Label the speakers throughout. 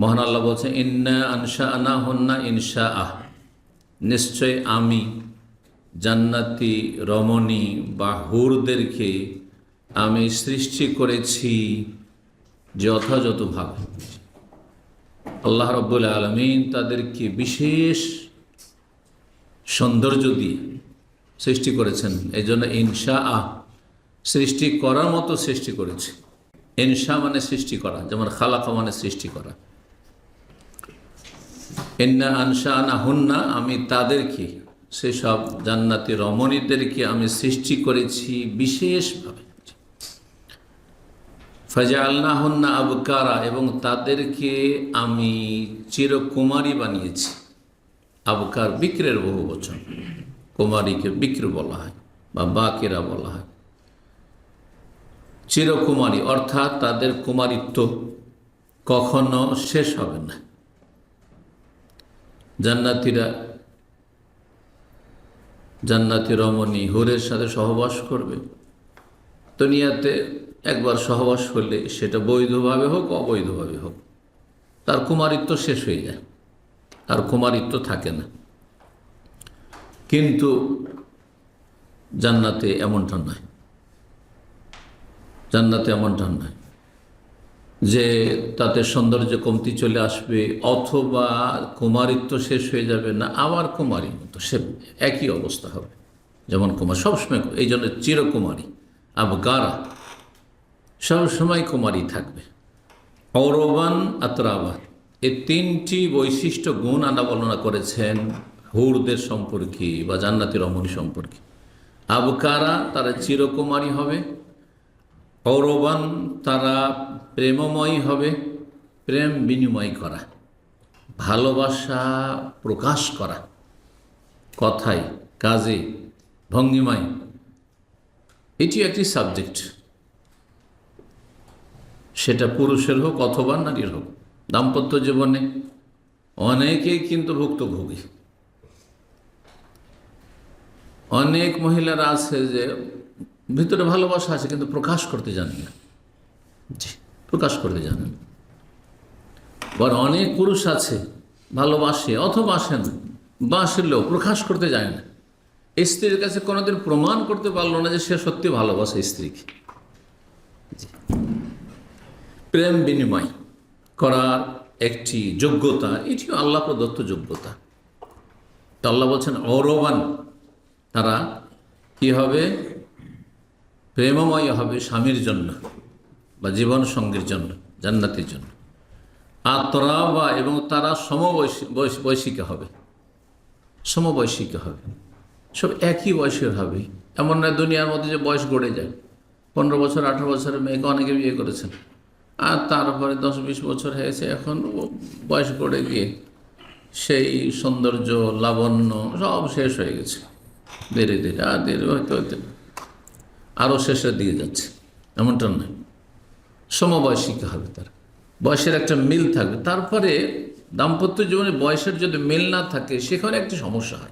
Speaker 1: মহান আল্লাহ বলছেন, ইন্না আনসা আনা হন্না ইনশা আহ নিশ্চয় আমি জান্নাতি, রমণী বা হুরদেরকে আমি সৃষ্টি করেছি যথাযথভাবে। আল্লাহ রব্বুল আলমিন তাদেরকে বিশেষ সৌন্দর্য দিয়ে সৃষ্টি করেছেন। এই জন্য ইনশা আহ সৃষ্টি করার মতো সৃষ্টি করেছে। ইনশা মানে সৃষ্টি করা, যেমন খালাকা মানে সৃষ্টি করা। এন্না আনসা আনা হুন্না আমি তাদেরকে, সেসব জান্নাতি রমণীদেরকে আমি সৃষ্টি করেছি বিশেষভাবে। ফাজা আল্লাহ হন্না আবকারা, এবং তাদেরকে আমি চিরকুমারী বানিয়েছি। আবকার বিক্রের বহু বচন। কুমারীকে বিক্র বলা হয়, বা বাকেরা বলা হয়। চিরকুমারী, অর্থাৎ তাদের কুমারিত্ব কখনো শেষ হবে না। জান্নাতিরা, জান্নাতি রমণী হোরের সাথে সহবাস করবে। দুনিয়াতে একবার সহবাস করলে সেটা বৈধভাবে হোক, অবৈধভাবে হোক, তার কুমারিত্ব শেষ হয়ে যায় আর কুমারিত্ব থাকে না। কিন্তু জান্নাতে এমনটা নয়, জান্নাতে এমনটা নয়। যে তাতে সৌন্দর্য কমতি চলে আসবে, অথবা কুমারিত্ব শেষ হয়ে যাবে না, আবার কুমারী মতো সে একই অবস্থা হবে। যেমন কুমার সবসময় এই জন্য চিরকুমারী, আবগারা, সবসময় কুমারী থাকবে। অরবান আতরাবান এই তিনটি বৈশিষ্ট্য গুণ আনা বর্ণনা করেছেন হুরদের সম্পর্কে বা জান্নাতি রমণী সম্পর্কে। আবকারা তারা চিরকুমারী হবে অরবান তারা প্রেমময় হবে, প্রেম বিনিময় করা, ভালোবাসা প্রকাশ করা। কথায়, কাজে, ভঙ্গিমায়, এটি একটি সাবজেক্ট। সেটা পুরুষের হোক অথবা নারীর হোক, দাম্পত্য জীবনে অনেকেই কিন্তু ভুক্তভোগী। অনেক মহিলারা আছে যে ভিতরে ভালোবাসা আছে কিন্তু প্রকাশ করতে জানে না। জি। প্রকাশ করতে জানেন বর অনেক পুরুষ আছে ভালোবাসে অথবা আসে না বাসলেও প্রকাশ করতে যায় না। স্ত্রীর কাছে কোনোদিন প্রমাণ করতে পারল না যে সে সত্যি ভালোবাসে স্ত্রীকে। প্রেম বিনিময় করার একটি যোগ্যতা এটিও আল্লাহ প্রদত্ত যোগ্যতা। তো আল্লাহ বলছেন অরবান তারা কি হবে? প্রেমময় হবে স্বামীর জন্য বা জীবন সঙ্গীর জন্য, জান্নাতির জন্য। আতরাবা এবং তারা সমবয়সী বয়স- বয়সিকা হবে। সমবয়সিকা হবে। সব একই বয়সের হবে। এমন নয় দুনিয়ার মধ্যে যে বয়স গড়ে যায়। পনেরো বছর, আঠেরো বছরের মেয়েকে অনেকে বিয়ে করেছেন। আর তারপরে দশ, বিশ বছর হয়েছে এখন বয়স গড়ে গিয়ে সেই সৌন্দর্য, লাবণ্য সব শেষ হয়ে গেছে। ধীরে ধীরে, আর ধীরে হইতে হইতে আরও শেষের দিকে যাচ্ছে। এমনটা নয়। সমবয়সিকা হবে তার। বয়সের একটা মিল থাকবে। তারপরে দাম্পত্য জীবনে বয়সের যদি মিল না থাকে, সেখানে একটি সমস্যা হয়।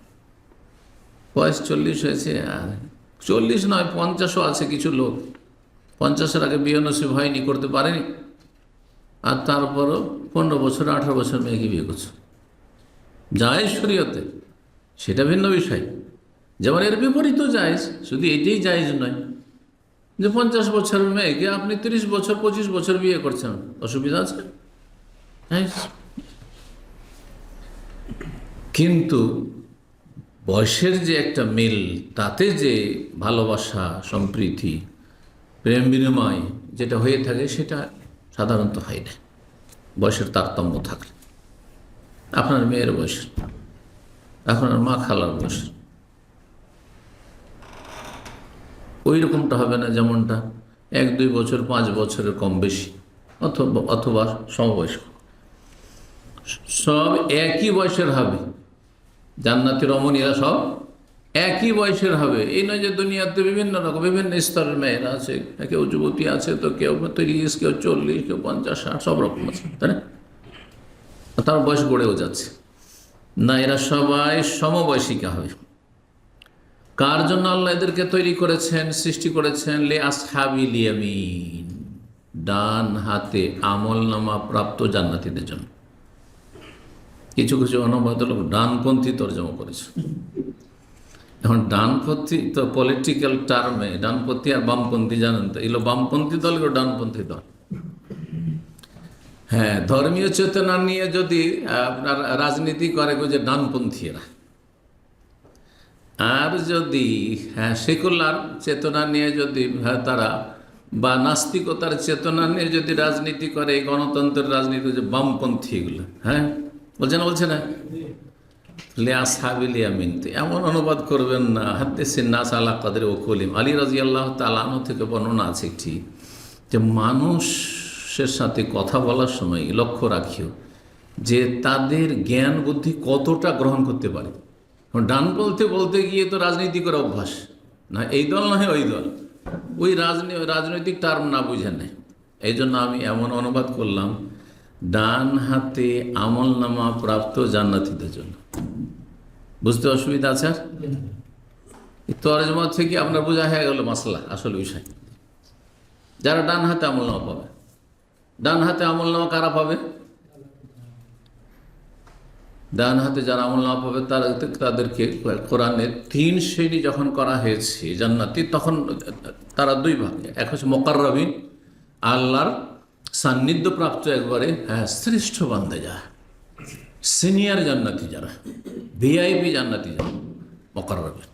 Speaker 1: বয়স চল্লিশ হয়েছে, আর চল্লিশ নয়, পঞ্চাশও আছে কিছু লোক। পঞ্চাশের আগে বিয়ে নসিব হয়নি, করতে পারেনি। আর তারপরও পনেরো বছর, আঠারো বছর মেয়েকে বিয়ে করছে। যায় শরীয়তে সেটা ভিন্ন বিষয়। যেমন এর বিপরীতও জায়েজ, শুধু এটাই জায়েজ নয় যে পঞ্চাশ বছরের মেয়েকে আপনি তিরিশ বছর, পঁচিশ বছর বিয়ে করছেন। অসুবিধা আছে? জায়েজ। কিন্তু বয়সের যে একটা মিল, তাতে যে ভালোবাসা, সম্প্রীতি, প্রেম বিনিময় যেটা হয়ে থাকে, সেটা সাধারণত হয় না। বয়সের তারতম্য থাকলে। আপনার মেয়ের বয়স, আপনার মা খালার বয়স। ওই রকমটা হবে না যেমনটা এক, দুই বছর, পাঁচ বছরের কম বেশি, অথবা অথবা সমবয়স্ক। সব একই বয়সের হবে। জান্নাতি রমণীরা সব একই বয়সের হবে। এই নয় যে দুনিয়াতে বিভিন্ন রকম, বিভিন্ন স্তরের মেয়েরা আছে, কেউ যুবতী আছে, তো কেউ তিরিশ, কেউ চল্লিশ, কেউ পঞ্চাশ, ষাট, সব রকম আছে, তাই না? তার বয়স গড়েও যাচ্ছে। না, এরা সবাই সমবয়সিকা হবে। কার জন্য আল্লাহ এদেরকে তৈরি করেছেন, সৃষ্টি করেছেন? লে আসহাবিল ইয়ামিন ডান হাতে আমল নামা প্রাপ্ত জান্নাতিদের জন্য। কিছু কিছু অনুবাদ লোক ডানপন্থী তর্জমা করেছে। এখন ডানপন্থী তো পলিটিক্যাল টার্মে ডানপন্থী আর বামপন্থী জানেন তো? এগুলো বামপন্থী দল, এগুলো ডানপন্থী দল। হ্যাঁ ধর্মীয় চেতনা নিয়ে যদি আপনার রাজনীতি করে যে ডানপন্থীরা আর যদি হ্যাঁ সেকুলার চেতনা নিয়ে যদি হ্যাঁ, তারা বা নাস্তিকতার চেতনা নিয়ে যদি রাজনীতি করে গণতন্ত্রের রাজনীতি যে বামপন্থী এগুলো হ্যাঁ? বলছে না বলছে না? লিয়া সাবিল ইয়ামিন এমন অনুবাদ করবেন না। হাতে সিন্নাস আল্লাহ কাদের ও কলিম আলী রাজি আল্লাহ তালানো থেকে বর্ণনা আছে একটি যে মানুষের সাথে কথা বলার সময় লক্ষ্য রাখিও যে তাদের জ্ঞান বুদ্ধি কতটা গ্রহণ করতে পারে। ডান বলতে বলতে গিয়ে তো রাজনীতি অভ্যাস। না, এই দল নয় ওই দল। ওই রাজনী, রাজনৈতিক টার্ম না বুঝে নেয়। এই জন্য আমি এমন অনুবাদ করলাম, ডান হাতে আমল নামা প্রাপ্ত জান্নাতিদের জন্য। বুঝতে অসুবিধা আছে আর? তরজমা থেকে আপনার বোঝা হয়ে গেল মাসলা, আসল বিষয়। যারা ডান হাতে আমল নামা পাবে, ডান হাতে আমল নামা কারা পাবে? ডান হাতে যারা আমল না পাবে তারা তাদেরকে কোরআনে তিন শ্রেণি যখন করা হয়েছে জান্নাতি, তখন তারা দুই ভাগে। এক হচ্ছে মোকাররবিন, আল্লাহর সান্নিধ্য প্রাপ্ত একবারে হ্যাঁ শ্রেষ্ঠ বান্ধে যা সিনিয়র জান্নাতি যারা, ভিআইপি জান্নাতি যারা, মোকাররবিন।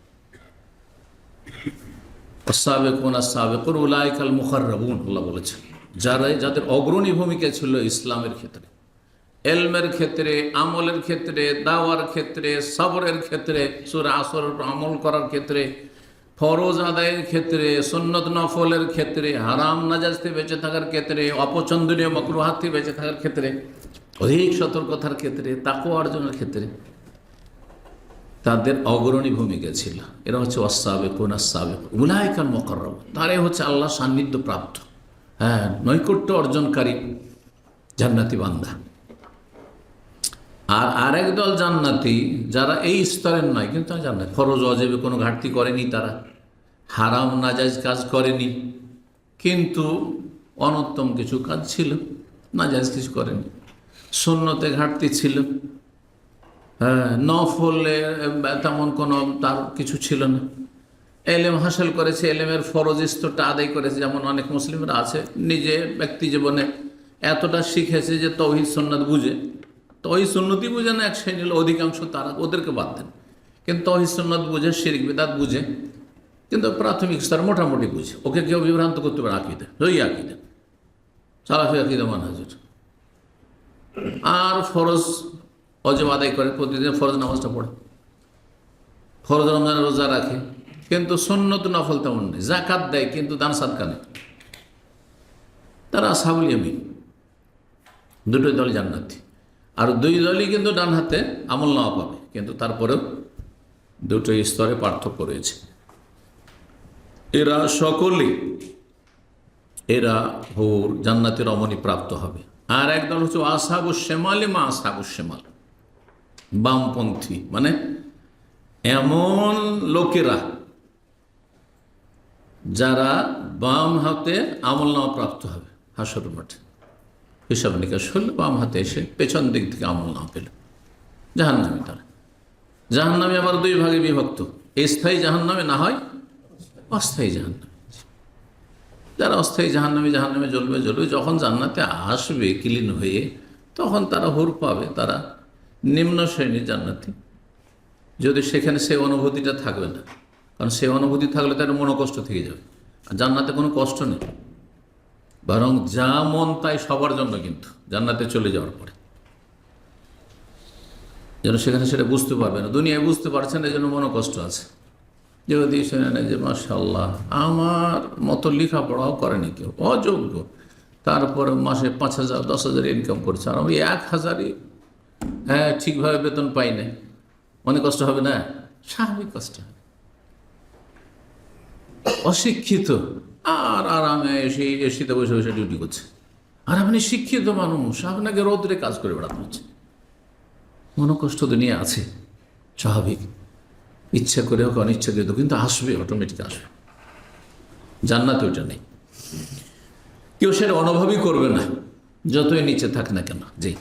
Speaker 1: সাবেকুন আল্লাহ বলেছেন। যারা যাদের অগ্রণী ভূমিকা ছিল ইসলামের ক্ষেত্রে। এলমের ক্ষেত্রে, আমলের ক্ষেত্রে, দাওয়ার ক্ষেত্রে, সবরের ক্ষেত্রে, সুরা আসর আমল করার ক্ষেত্রে, ফরজ আদায়ের ক্ষেত্রে, সুন্নত নফলের ক্ষেত্রে, হারাম নাজাজতে বেঁচে থাকার ক্ষেত্রে, অপছন্দনীয় মকরুহাত বেঁচে থাকার ক্ষেত্রে, অধিক সতর্কতার ক্ষেত্রে তাকু অর্জনের ক্ষেত্রে, তাদের অগ্রণী ভূমিকা ছিল। এরা হচ্ছে অসাবেক সাবেক উলায়কাল মকরব তারাই হচ্ছে আল্লাহ সান্নিধ্য প্রাপ্ত। হ্যাঁ নৈকট্য অর্জনকারী জান্নাতি বান্দা। আর আরেক দল জান্নাতি যারা এই স্তরের নয়, কিন্তু জান্নাতি। ফরজ অজেবে কোনো ঘাটতি করেনি তারা। হারাম, নাজাইজ কাজ করেনি। কিন্তু অনত্তম কিছু কাজ ছিল, নাজাইজ কিছু করেনি। শূন্যতে ঘাটতি ছিল। হ্যাঁ নফলে তেমন কোনো তার কিছু ছিল না। এলেম হাসিল করেছে, এলেমের ফরজ স্তরটা আদায় করেছে। যেমন অনেক মুসলিমরা আছে, নিজে ব্যক্তি জীবনে এতটা শিখেছে যে তহিদ সন্ন্যত বুঝে। তহিদ সুন্নতি বুঝে না এক শ্রেণির অধিকাংশ তারা ওদেরকে বাদ দেন। কিন্তু তহিদ সুন্নত বুঝে, শিরিক বিদাত বুঝে, কিন্তু প্রাথমিক স্তর মোটামুটি বুঝে। ওকে কেউ বিভ্রান্ত করতে পারে আঁকিদে ওই আঁকিদে। সালাফি আঁকিদে মানহাজুর। আর ফরজ অজব আদায় করে, প্রতিদিন ফরজ নামাজটা পড়ে। ফরজ রমজানের রোজা রাখে, কিন্তু সন্ন্যত নফল তেমন নেই। জাকাত দেয়, কিন্তু দান সাদকা নেই। তারা সাবুল ইয়ামিন। দুটোই দল জান্নাতি। আর দুই দলই কিন্তু ডান হাতে আমল নেওয়া পাবে, কিন্তু তারপরেও দুটো স্তরে পার্থক্য রয়েছে। এরা সকলেই এরা হোর, জান্নাতের রমণী প্রাপ্ত হবে। আর একদল হচ্ছে আসাবু শেমালে, মা আসাবু শেমাল। বামপন্থী মানে এমন লোকেরা যারা বাম হাতে আমল নেওয়া প্রাপ্ত হবে হাসর মাঠে। হিসাব নিকাশ হলে, বাম হাতে এসে পেছন দিক থেকে আমল না পেল। জাহান্নামী তারা। জাহান্নামী আবার দুই ভাগে বিভক্ত। স্থায়ী জাহান্নামে না হয়, অস্থায়ী জাহান্নামে। যারা অস্থায়ী জাহান্নামে জাহান্নামে জ্বলবে জ্বলবে, যখন জান্নাতে আসবে ক্লিন হয়ে, তখন তারা হুর পাবে, তারা নিম্ন শ্রেণির জান্নাতি। যদি সেখানে সেই অনুভূতিটা থাকবে না, কারণ সেই অনুভূতি থাকলে তার মনোকষ্ট থেকে যাবে। আর জান্নাতে কোনো কষ্ট নেই। বরং যা মন তাই সবার জন্য কিন্তু, জান্নাতে চলে যাওয়ার পরে। যেন সেখানে সেটা বুঝতে পারবে না। দুনিয়ায় বুঝতে পারছেন এই জন্য মনে কষ্ট আছে। যদি শুনে যে মাসাল্লাহ আমার মতো লেখাপড়াও করেনি কেউ, অযোগ্য। তারপরে মাসে পাঁচ হাজার, দশ হাজার ইনকাম করছে। আর আমি এক হাজারই হ্যাঁ ঠিকভাবে বেতন পাই না মনে কষ্ট হবে না? স্বাভাবিক কষ্ট হবে। অশিক্ষিত। আর আরামে এসে এসিতে বসে বসে ডিউটি করছে। আর আপনি শিক্ষিত মানুষ, আপনাকে রোদ্রে কাজ করে বেড়াতে হচ্ছে। মনোকষ্ট দুনিয়া আছে, স্বাভাবিক। ইচ্ছা করে হোক অনিচ্ছাকৃত কিন্তু আসবে অটোমেটিক আসবে। জান্নাতে ওইটা নেই। কেউ সেটা অনুভবই করবে না, যতই নিচে থাক না কেন। জি।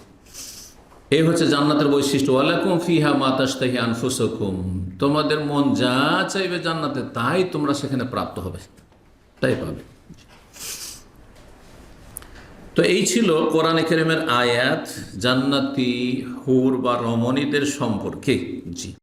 Speaker 1: এই হচ্ছে জান্নাতের বৈশিষ্ট্য। ওয়ালাকুম ফিহা মাতাস্তাহি আনফুসকুম। তোমাদের মন যা চাইবে জান্নাতে, তাই তোমরা সেখানে প্রাপ্ত হবে। তাই পাবে। তো এই ছিল কোরআনে কেরিমের আয়াত, জান্নাতি হুর বা রমণীদের সম্পর্কে। জি।